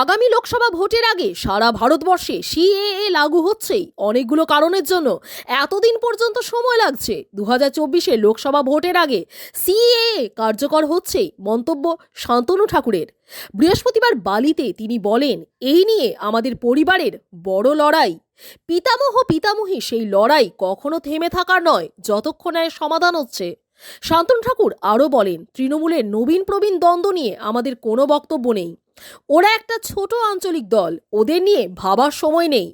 আগামী লোকসভা ভোটের আগে সারা ভারতবর্ষে সিএএ লাগু হচ্ছেই অনেকগুলো কারণের জন্য। এতদিন পর্যন্ত সময় লাগছে। দু হাজার চব্বিশে লোকসভা ভোটের আগে সিএএ কার্যকর হচ্ছেই মন্তব্য শান্তনু ঠাকুরের। বৃহস্পতিবার বালিতে তিনি বলেন, এই নিয়ে আমাদের পরিবারের বড় লড়াই। পিতামহ পিতামহী সেই লড়াই কখনো থেমে থাকার নয়, যতক্ষণ এর সমাধান হচ্ছে। শান্তনু ঠাকুর আরও বলেন, তৃণমূলের নবীন প্রবীণ দ্বন্দ্ব নিয়ে আমাদের কোনো বক্তব্য নেই। ওরা একটা ছোট আঞ্চলিক দল, ওদের নিয়ে ভাবার সময় নেই।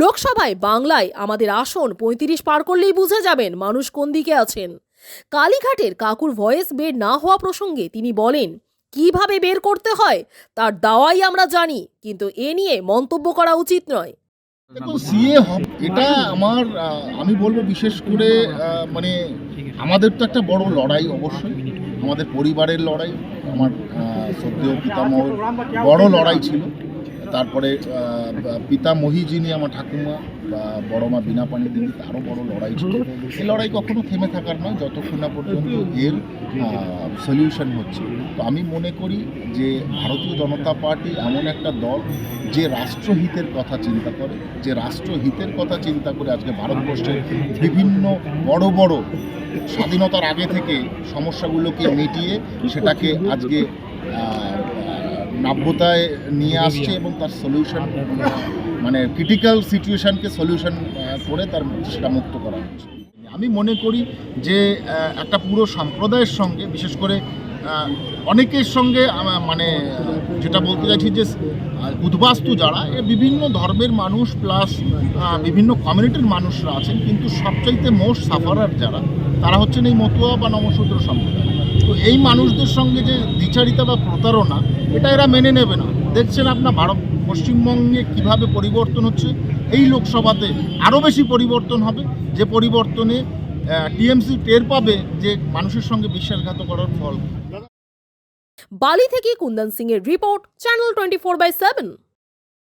লোকসভায় বাংলায় আমাদের আসন পঁয়ত্রিশ পার করলেই বুঝে যাবেন মানুষ কোন দিকে আছেন। কালীঘাটের কাকুর ভয়েস বের না হওয়া প্রসঙ্গে তিনি বলেন, কীভাবে বের করতে হয়, তার দাওয়াই আমরা জানি, কিন্তু এ নিয়ে মন্তব্য করা উচিত নয়। সিএ এটা আমার আমি বলব বিশেষ করে মানে আমাদের তো একটা বড় লড়াই অবশ্যই। আমাদের পরিবারের লড়াই আমার সত্যি পিতামহ বড় লড়াই ছিল। তারপরে আহ, পিতামহী যিনি আমার ঠাকুমা বা বড় মা বিনা পানি দেবী তারও বড় লড়াই ছিল এই লড়াই কখনো থেমে থাকার নয় যতক্ষণ না পর্যন্ত এর সলিউশন হচ্ছে। তো আমি মনে করি যে ভারতীয় জনতা পার্টি এমন একটা দল যে রাষ্ট্রহিতের কথা চিন্তা করে যে রাষ্ট্রহিতের কথা চিন্তা করে আজকে ভারতবর্ষের বিভিন্ন বড় বড় স্বাধীনতার আগে থেকে সমস্যাগুলোকে মিটিয়ে সেটাকে আজকে নাব্যতায় নিয়ে আসছে এবং তার সলিউশন মানে ক্রিটিক্যাল সিচুয়েশনকে সলিউশন করে তার সেটা মুক্ত করা হচ্ছে। আমি মনে করি যে একটা পুরো সম্প্রদায়ের সঙ্গে, বিশেষ করে অনেকের সঙ্গে মানে যেটা বলতে চাইছি যে উদ্বাস্তু যারা, এ বিভিন্ন ধর্মের মানুষ প্লাস বিভিন্ন কমিউনিটির মানুষরা আছেন, কিন্তু সবচাইতে মোস্ট সাফারার যারা, তারা হচ্ছেন এই মতুয়া বা নমশূদ্র সম্প্রদায়। এই মানুষদের সঙ্গে যে দ্বিচারিতা বা প্রতারণা, এটা এরা মেনে নেবে না। দেখছেন আপনার ভারত, পশ্চিমবঙ্গে কীভাবে পরিবর্তন হচ্ছে? এই লোকসভাতে আরও বেশি পরিবর্তন হবে, যে পরিবর্তনে টিএমসি টের পাবে যে মানুষের সঙ্গে বিশ্বাসঘাত করার ফল। বালি থেকে কুন্দন সিং এর report, channel twenty four by seven.